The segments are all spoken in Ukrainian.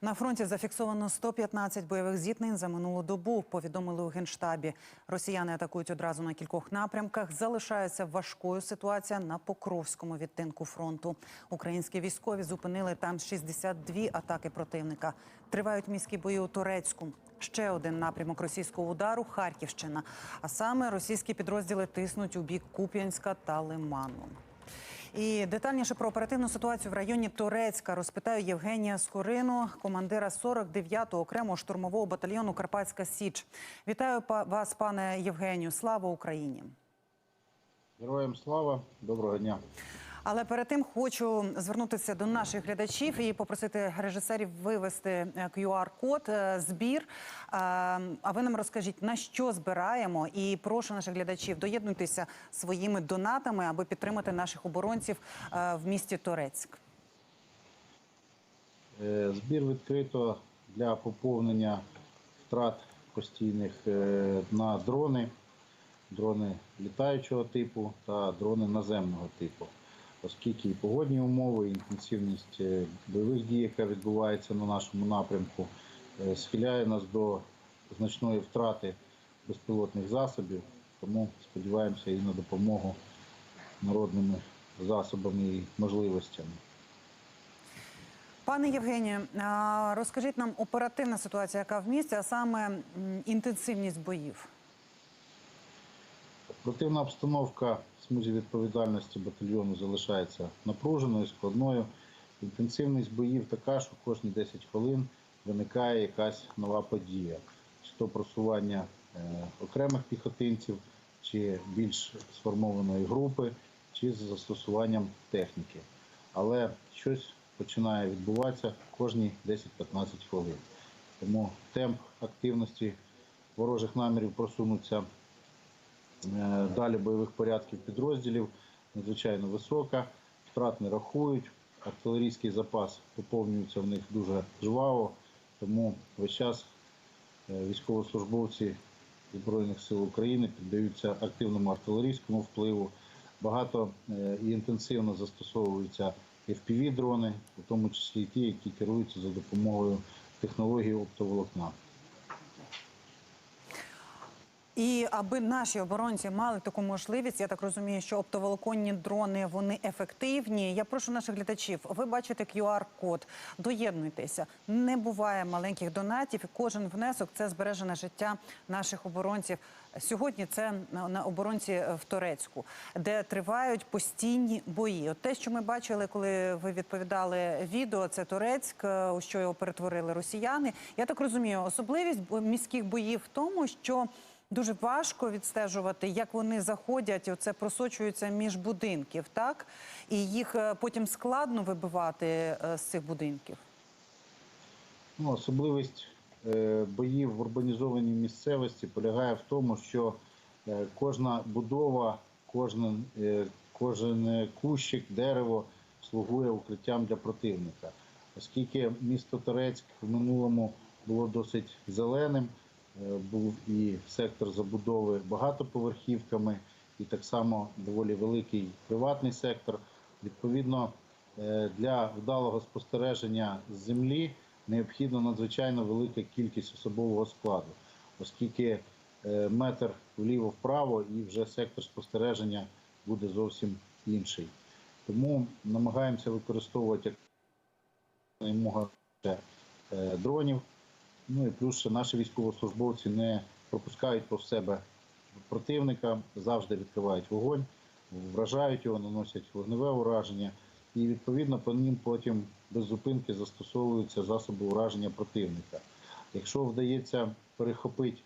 На фронті зафіксовано 115 бойових зіткнень за минулу добу. Повідомили у генштабі. Росіяни атакують одразу на кількох напрямках. Залишається важкою ситуація на Покровському відтинку фронту. Українські військові зупинили там 62 атаки противника. Тривають міські бої у Турецьку. Ще один напрямок російського удару Харківщина. А саме російські підрозділи тиснуть у бік Куп'янська та Лиману. І детальніше про оперативну ситуацію в районі Турецька розпитаю Євгенія Скорину, командира 49-го окремого штурмового батальйону Карпатська Січ. Вітаю вас, пане Євгенію. Слава Україні! Героям слава, доброго дня. Але перед тим хочу звернутися до наших глядачів і попросити режисерів вивести е, QR-код, е, збір. Е, А ви нам розкажіть, на що збираємо, і прошу наших глядачів доєднуйтеся своїми донатами, аби підтримати наших оборонців в місті Торецьк. Збір відкрито для поповнення втрат постійних на дрони, дрони літаючого типу та дрони наземного типу. Оскільки і погодні умови, і інтенсивність е, бойових дій, яка відбувається на нашому напрямку, е, схиляє нас до значної втрати безпілотних засобів, тому сподіваємося і на допомогу народними засобами і можливостями. Пане Євгенію, розкажіть нам оперативна ситуація, яка в місті, а саме інтенсивність боїв. Оперативна обстановка в смузі відповідальності батальйону залишається напруженою, складною. Інтенсивність боїв така, що кожні 10 хвилин виникає якась нова подія. Чи то просування е, окремих піхотинців, чи більш сформованої групи, чи з застосуванням техніки. Але щось починає відбуватися кожні 10-15 хвилин. Тому темп активності ворожих намірів просунуться Далі бойових порядків підрозділів надзвичайно висока, втрат не рахують, артилерійський запас поповнюється в них дуже жваво, тому весь час е, військовослужбовці Збройних сил України піддаються активному артилерійському впливу. Багато е, і інтенсивно застосовуються FPV-дрони, у тому числі і ті, які керуються за допомогою технології оптоволокна. І аби наші оборонці мали таку можливість, я так розумію, що оптоволоконні дрони вони ефективні. Я прошу наших глядачів. Ви бачите QR-код, доєднуйтеся. Не буває маленьких донатів. Кожен внесок це збережене життя наших оборонців. Сьогодні це на оборонці в Турецьку, де тривають постійні бої. От те, що ми бачили, коли ви відповідали відео, це Турецьк, е, у що його перетворили росіяни. Я так розумію, особливість міських боїв в тому, що Дуже важко відстежувати, як вони заходять, оце просочуються між будинків, так? І їх е, потім складно вибивати е, з цих будинків. Ну, особливість е, боїв в урбанізованій місцевості полягає в тому, що кожна будова, кожен, кожен кущик, дерево слугує укриттям для противника. Оскільки місто Торецьк в минулому було досить зеленим, був і сектор забудови багатоповерхівками, і так само доволі великий приватний сектор. Відповідно, е, для вдалого спостереження з землі необхідна надзвичайно велика кількість особового складу, оскільки е, метр вліво-вправо і вже сектор спостереження буде зовсім інший. Тому намагаємося використовувати якомога е, дронів. Ну і плюс ще наші військовослужбовці не пропускають повз себе противника, завжди відкривають вогонь, вражають його, наносять вогневе ураження, і відповідно по ним потім без зупинки застосовуються засоби ураження противника. Якщо вдається перехопити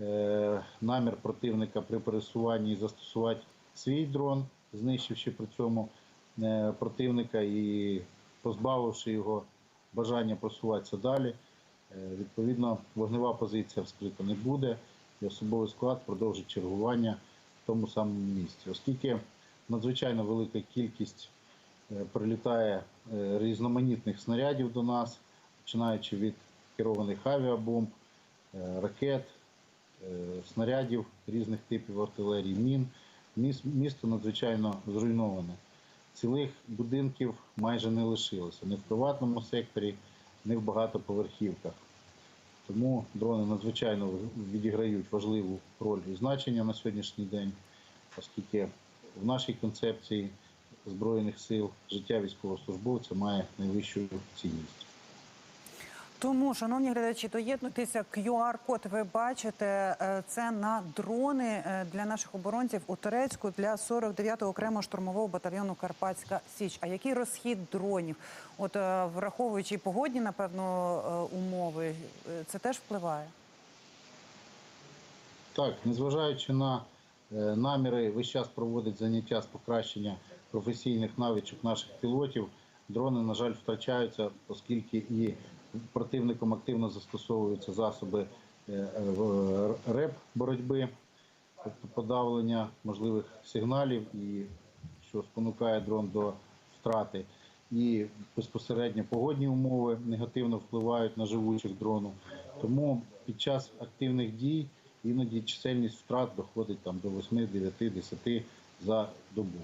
е, намір противника при пересуванні і застосувати свій дрон, знищивши при цьому е, противника і позбавивши його бажання просуватися далі, відповідно вогнева позиція вскрита не буде, і особовий склад продовжить чергування в тому самому місці. Оскільки надзвичайно велика кількість е, прилітає е, різноманітних снарядів до нас, починаючи від керованих авіабомб, е, ракет, е, снарядів різних типів артилерії, мін. Місто надзвичайно зруйноване. Цілих будинків майже не лишилося ні в приватному секторі, не в багатоповерхівках. Тому дрони надзвичайно відіграють важливу роль і значення на сьогоднішній день, оскільки в нашій концепції Збройних сил життя військовослужбовця має найвищу цінність. Тому, шановні глядачі, доєднуйтеся. QR-код ви бачите. е, Це на дрони е, для наших оборонців у Турецьку для 49-го окремого штурмового батальйону Карпатська Січ. А який розхід дронів? От е, враховуючи погодні, напевно, умови, це теж впливає. Так, незважаючи на наміри весь час проводить заняття з покращення професійних навичок наших пілотів, дрони, на жаль, втрачаються, оскільки і противником активно застосовуються засоби е, реп боротьби, тобто подавлення можливих сигналів, і що спонукає дрон до втрати. І безпосередньо погодні умови негативно впливають на живучих дрону. Тому під час активних дій іноді чисельність втрат доходить там до 8, 9, 10 за добу.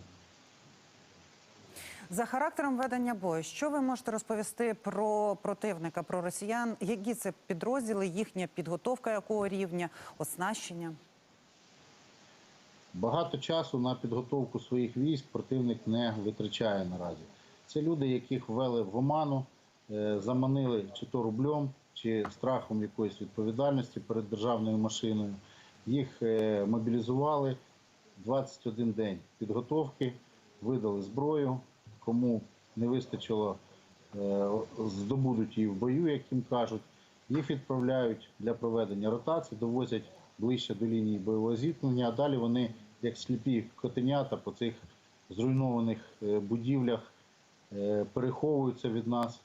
За характером ведення бою, що ви можете розповісти про противника, про росіян? Які це підрозділи, їхня підготовка якого рівня, оснащення? Багато часу на підготовку своїх військ противник не витрачає наразі. Це люди, яких ввели в оману, е, заманили чи то рублем, чи страхом якоїсь відповідальності перед державною машиною. Їх е, мобілізували 21 день підготовки, видали зброю. Кому не вистачило, е, здобудуть її в бою, як їм кажуть. Їх відправляють для проведення ротації, довозять ближче до лінії бойового зіткнення, а далі вони, як сліпі котенята, по цих зруйнованих е, будівлях е, переховуються від нас,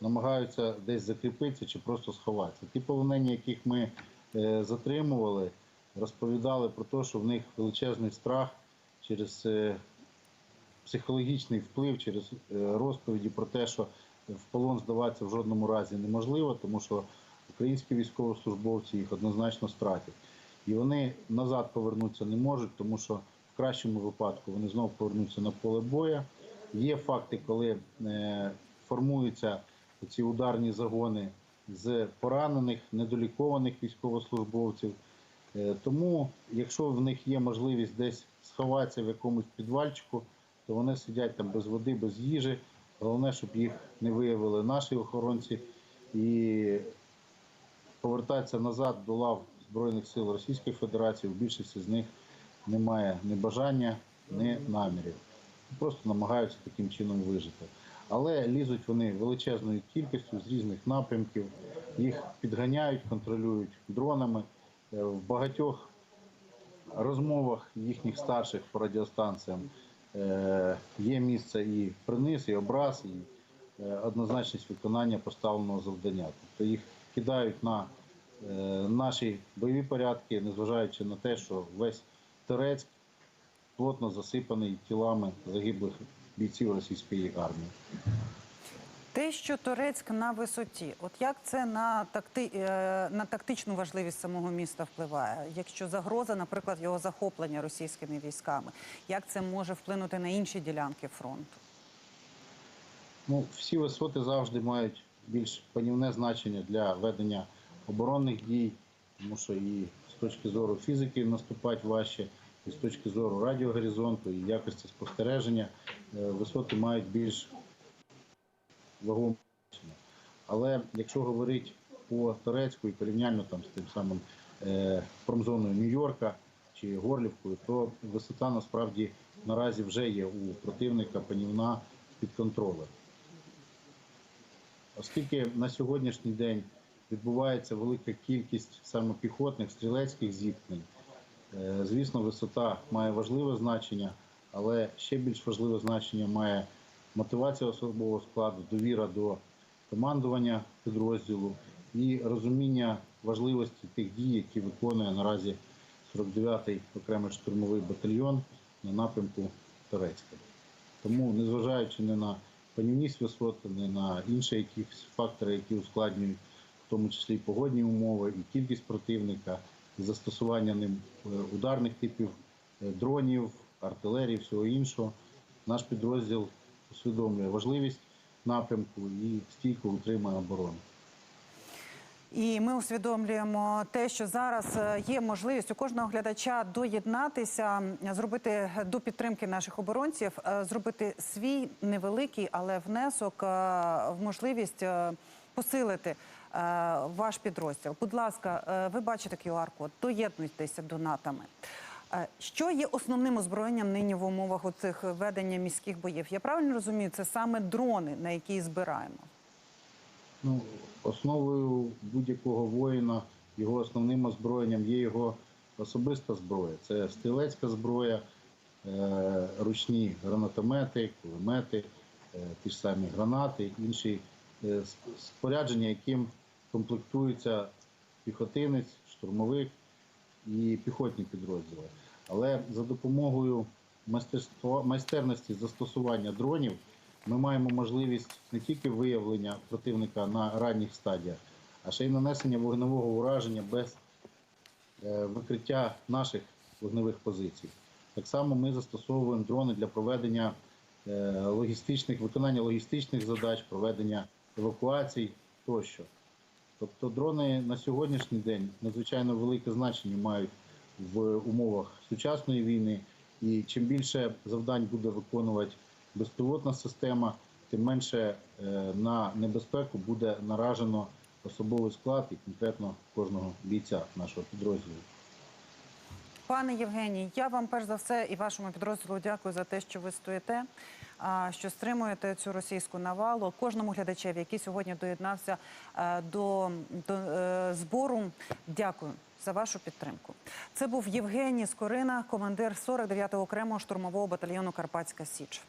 намагаються десь закріпитися чи просто сховатися. Ті полонені, яких ми затримували, розповідали про те, що в них величезний страх через психологічний вплив, через е, розповіді про те, що в полон здаватися в жодному разі неможливо, тому що українські військовослужбовці їх однозначно стратять. І вони назад повернутися не можуть, тому що в кращому випадку вони знову повернуться на поле боя. Є факти, коли е, формуються ці ударні загони з поранених, недолікованих військовослужбовців. Е, Тому, якщо в них є можливість десь сховатися в якомусь підвальчику, то вони сидять там без води, без їжі. Головне, щоб їх не виявили наші охоронці і повертатися назад до лав Збройних сил Російської Федерації. У більшості з них немає ні бажання, ні намірів. Просто намагаються таким чином вижити. Але лізуть вони величезною кількістю з різних напрямків, їх підганяють, контролюють дронами. Е, В багатьох розмовах їхніх старших по радіостанціям є місце і приниз, і образ, і е, однозначність виконання поставленого завдання. Тобто їх кидають на е, наші бойові порядки, незважаючи на те, що весь Терецьк плотно засипаний тілами загиблих бійців російської армії. Те, що Турецьк на висоті, от як це на такти, е, на тактичну важливість самого міста впливає? Якщо загроза, наприклад, його захоплення російськими військами, як це може вплинути на інші ділянки фронту? Ну, всі висоти завжди мають більш панівне значення для ведення оборонних дій, тому що і з точки зору фізики наступати важче, і з точки зору радіогоризонту, і якості спостереження е, висоти мають більш вагоме. Але якщо говорити по Турецьку і порівнянно там з тим самим е, промзоною Нью-Йорка чи Горлівкою, то висота насправді наразі вже є у противника панівна під контролем. Оскільки на сьогоднішній день відбувається велика кількість саме піхотних стрілецьких зіткнень, е, звісно, висота має важливе значення, але ще більш важливе значення має мотивація особового складу, довіра до командування підрозділу і розуміння важливості тих дій, які виконує наразі 49-й окремий штурмовий батальйон на напрямку Турецька. Тому, незважаючи не на панівність висот, не на інші якісь фактори, які ускладнюють, в тому числі і погодні умови, і кількість противника, і застосування ним е, ударних типів е, дронів, артилерії, всього іншого, наш підрозділ усвідомлює важливість напрямку і стійко утримує оборону. І ми усвідомлюємо те, що зараз е, є можливість у кожного глядача доєднатися, зробити до підтримки наших оборонців, е, зробити свій невеликий, але внесок е, в можливість посилити ваш підрозділ. Будь ласка, ви бачите QR-код, доєднуйтеся донатами. Що є основним озброєнням нині в умовах оцих ведення міських боїв? Я правильно розумію, це саме дрони, на які збираємо. Ну, основою будь-якого воїна, його основним озброєнням є його особиста зброя. Це стрілецька зброя, е, ручні гранатомети, кулемети, е, ті ж самі гранати, інші е, спорядження, яким комплектується піхотинець, штурмовик і піхотні підрозділи. Але за допомогою майстерності застосування дронів ми маємо можливість не тільки виявлення противника на ранніх стадіях, а ще й нанесення вогневого ураження без е, викриття наших вогневих позицій. Так само ми застосовуємо дрони для проведення е, логістичних, виконання логістичних задач, проведення евакуацій тощо. Тобто дрони на сьогоднішній день надзвичайно велике значення мають в умовах сучасної війни. І чим більше завдань буде виконувати безпілотна система, тим менше е, на небезпеку буде наражено особовий склад і конкретно кожного бійця нашого підрозділу. Пане Євгеній, я вам перш за все і вашому підрозділу дякую за те, що ви стоїте, що стримуєте цю російську навалу. Кожному глядачеві, який сьогодні доєднався е, до, е, збору, дякую. За вашу підтримку. Це був Євгеній Скорина, командир 49-го окремого штурмового батальйону Карпатська Січ.